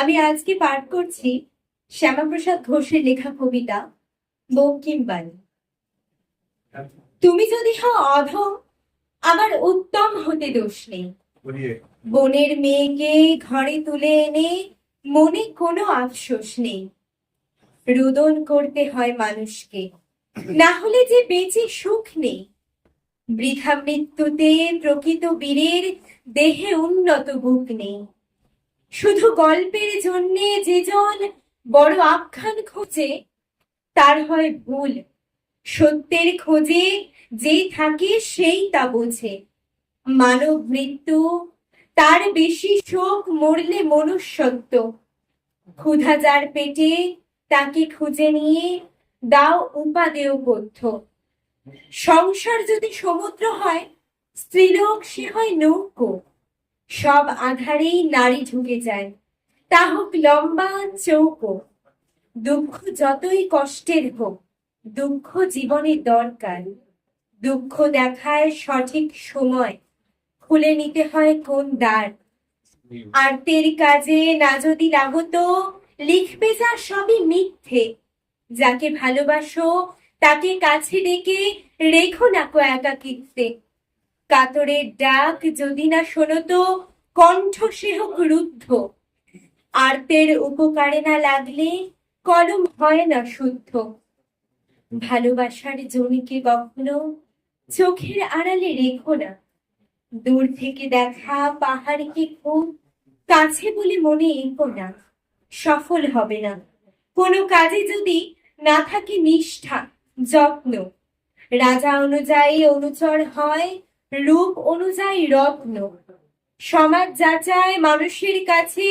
আমি আজকে পাঠ করছি শ্যামাপ্রসাদ ঘোষের লেখা কবিতা বঙ্কিমবাণী তুমি যদি হও অধম আমার উত্তম হতে দোষ নেই। বনের মেয়েকে ঘরে তুলে এনে মনে কোনো আফসোস নেই। রুদন করতে হয় মানুষকে না হলে যে বেঁচে সুখ নেই। বৃথা মৃত্যুতে প্রকৃত বীরের দেহে উন্নত বুক নেই। শুধু গল্পের জন্যে যে জন বড় আখ্যান খোঁজে, তার হয় ভুল। সত্যের খোঁজে যে থাকে সেই তা বোঝে। মানব মৃত্যু, তার বেশি শোক মরলে মনুষ্যত্ব। ক্ষুধা যার পেটে, তাকে খুঁজে নিয়ে দাও উপাদেয় পথ্য সংসার যদি সমুদ্র হয়, স্ত্রীলোক সে হয় নৌকো। সব আধারেই নারী ঢুকে যায়। তা হোক লম্বা চৌকো, দুঃখ যতই কষ্টের হোক, দুঃখ জীবনে দরকার। দুঃখ দেখায় সঠিক সময়, খুলে নিতে হয় কোন দ্বার। আরতের কাজে না যদি লাগতো, লিখবে যা সবই মিথ্যে। যাকে ভালোবাসো, তাকে কাছে ডেকে রেখো না কো একাকিত্বে। কাতরের ডাক যদি না শোনতো কণ্ঠ রুদ্ধ আরতের উপকারে না লাগলে কলম হয় না শুদ্ধ। ভালোবাসার জমিকে কখনো চোখের আড়ালে রেখো না। দূর থেকে দেখা পাহাড়কে খুব কাছে বলে মনে এগো না। সফল হবে না। কোনো কাজে যদি না থাকে নিষ্ঠা, যত্ন। রাজা অনুযায়ী অনুচর হয়, রূপ অনুযায়ী রত্ন। সমাজ যাচায় মানুষের কাছে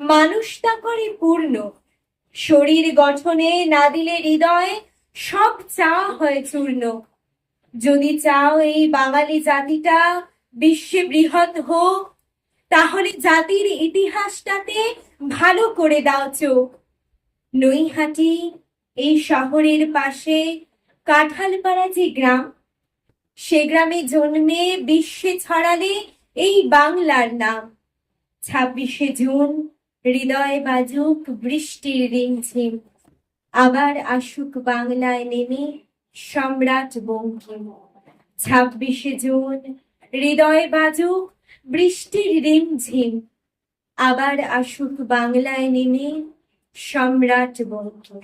মানুষ তা করে পূর্ণ। শরীর গঠনে না দিলে হৃদয় সব চাওয়া হয় চূর্ণ। যদি চাও এই বাঙালি জাতিটা বিশ্বে বৃহৎ হোক, তাহলে জাতির ইতিহাসটাতে ভালো করে দাও চোখ। নৈহাটি, এই শহরের পাশে কাঁঠালপাড়া যে গ্রাম, সে গ্রামে জন্মে বিশ্বে ছড়ালে এই বাংলার নাম। ছাব্বিশে জুন, হৃদয় বাজুক বৃষ্টির রিমঝিম আবার আসুক বাংলায় নেমে সম্রাট বঙ্কিম। ছাব্বিশে জুন, হৃদয় বাজুক বৃষ্টির রিমঝিম আবার আসুক বাংলায় নেমে সম্রাট বঙ্কিম।